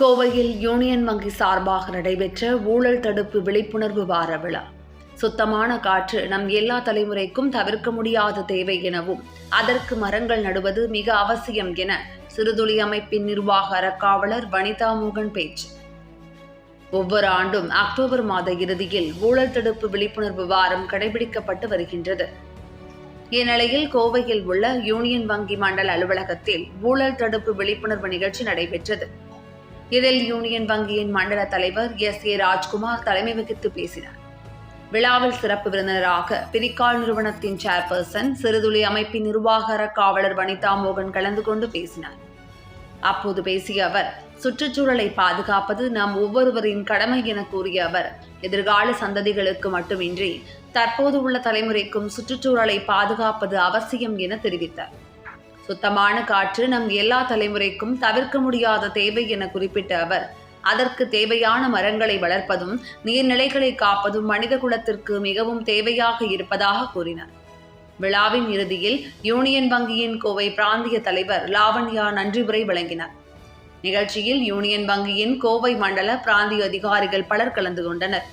கோவையில் யூனியன் வங்கி சார்பாக நடைபெற்ற ஊழல் தடுப்பு விழிப்புணர்வு வார விழா. சுத்தமான காற்று நம் எல்லா தலைமுறைக்கும் தவிர்க்க முடியாத தேவை எனவும் அதற்கு மரங்கள் நடுவது மிக அவசியம் என சிறுதுளி அமைப்பின் நிர்வாக அறக்காவலர் வனிதா மோகன் பேச்சு. ஒவ்வொரு ஆண்டும் அக்டோபர் மாத இறுதியில் ஊழல் தடுப்பு விழிப்புணர்வு வாரம் கடைபிடிக்கப்பட்டு வருகின்றது. இந்நிலையில் கோவையில் உள்ள யூனியன் வங்கி மண்டல அலுவலகத்தில் ஊழல் தடுப்பு விழிப்புணர்வு நிகழ்ச்சி நடைபெற்றது. இதில் யூனியன் வங்கியின் மண்டல தலைவர் எஸ் ஏ ராஜ்குமார் தலைமை வகித்து பேசினார். விழாவில் சிறப்பு விருந்தினராக பிரிக்கால் நிறுவனத்தின் சேர்பர்சன் சிறுதுளி அமைப்பின் நிர்வாக காவலர் வனிதா மோகன் கலந்து கொண்டு பேசினார். அப்போது பேசிய அவர் சுற்றுச்சூழலை பாதுகாப்பது நாம் ஒவ்வொருவரின் கடமை என கூறிய அவர் எதிர்கால சந்ததிகளுக்கு மட்டுமின்றி தற்போது உள்ள தலைமுறைக்கும் சுற்றுச்சூழலை பாதுகாப்பது அவசியம் என தெரிவித்தார். சுத்தமான காற்று நம் எல்லா தலைமுறைக்கும் தவிர்க்க முடியாத தேவை என குறிப்பிட்ட அவர் அதற்கு தேவையான மரங்களை வளர்ப்பதும் நீர்நிலைகளை காப்பதும் மனித குலத்திற்கு மிகவும் தேவையாக இருப்பதாக கூறினார். விழாவின் இறுதியில் யூனியன் வங்கியின் கோவை பிராந்திய தலைவர் லாவண்யா நன்றி உரை வழங்கினார். நிகழ்ச்சியில் யூனியன் வங்கியின் கோவை மண்டல பிராந்திய அதிகாரிகள் பலர் கலந்து கொண்டனர்.